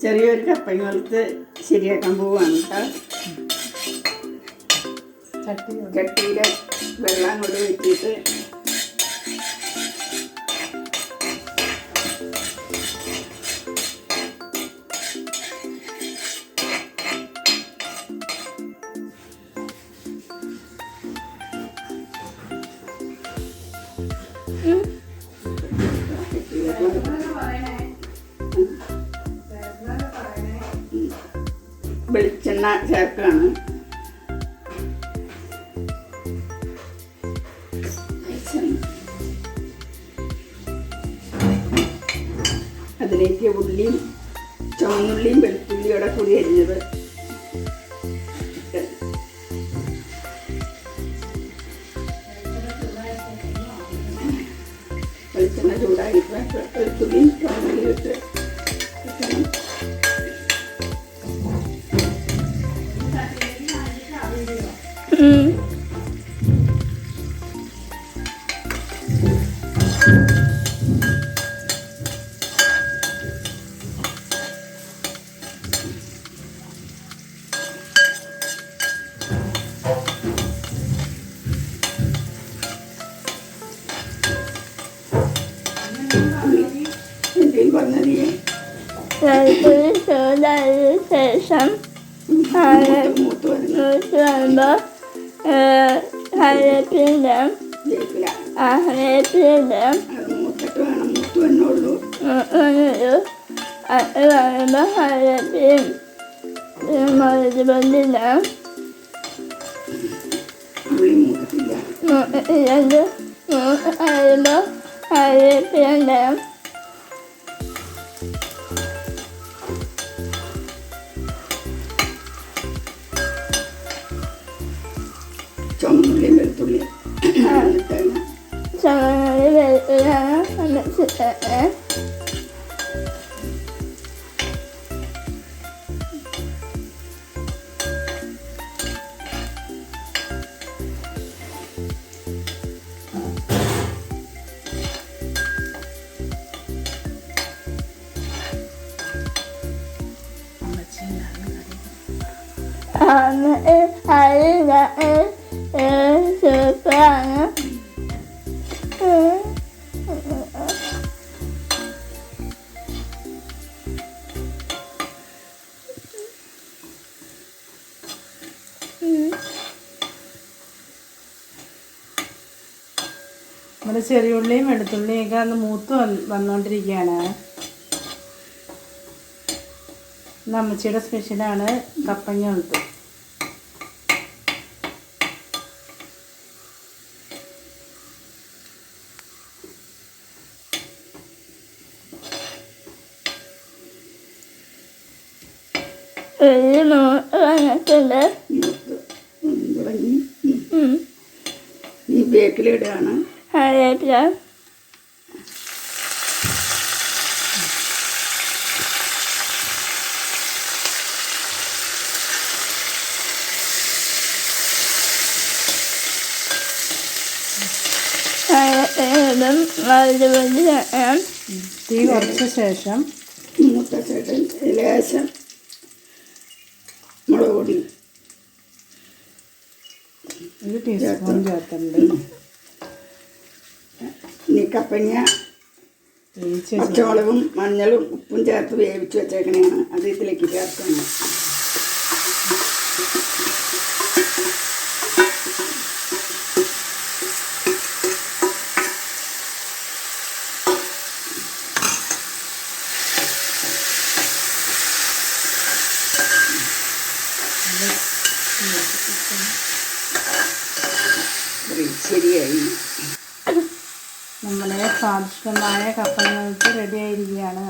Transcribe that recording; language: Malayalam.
ചെറിയൊരു കപ്പങ്ങൾക്ക് ശരിയാക്കാൻ പോവാണ് കേട്ടോ. ചട്ടി ചട്ടിയിലെ വെള്ളം കൊണ്ട് വെച്ചിട്ട് വെളിച്ചെണ്ണ ചേർക്കുകയാണ് അതിലേക്ക് ഉള്ളിയും ചുവന്നുള്ളിയും വെളുത്തുള്ളിയോടെ കൂടി അരിഞ്ഞത്. വെളിച്ചെണ്ണ ചൂടായിട്ട് വെളുത്തുള്ളിയും ചുവന്നുള്ളിയും ഇട്ട്. Lời cứ sửa đây sẽ sắm Hai là người truyền bớ Hai là truyền đảm À hai là truyền đảm أعلم هذا الدين لما تبدل العام مؤمن مؤمن Hayır yendim. Çamurlu bir tuli. Çamurlu bir tuli. Çamurlu bir tuli. നമ്മുടെ ചെറിയുള്ളിയും വെളുത്തുള്ളിയും ഒക്കെ അന്ന് മൂത്ത് വന്ന് വന്നുകൊണ്ടിരിക്കുകയാണ് ഇന്ന് അമ്മച്ചിയുടെ സ്പെഷ്യലാണ് കപ്പങ്ങ തുടങ്ങി. ഉം. ഈ ബേക്കിലിടുകയാണ്. കറിവേപ്പില വേണം തീ കുറച്ച ശേഷം മൂത്ത ചേട്ടൻ ലേശം മുളക് പൊടി. ഒരു ടീസ്പൂൺ ചേർത്തുണ്ട് ഇനി കപ്പങ്ങ പച്ചമുളകും മഞ്ഞളും ഉപ്പും ചേർത്ത് വേവിച്ച് വെച്ചേക്കണേയാണ് അത് ഇതിലേക്ക് ചേർക്കണം. ശരിയായി. നമ്മുടെ സ്വാദിഷ്ടമായ കപ്പങ്ങൾക്ക് റെഡി ആയിരിക്കുകയാണ്.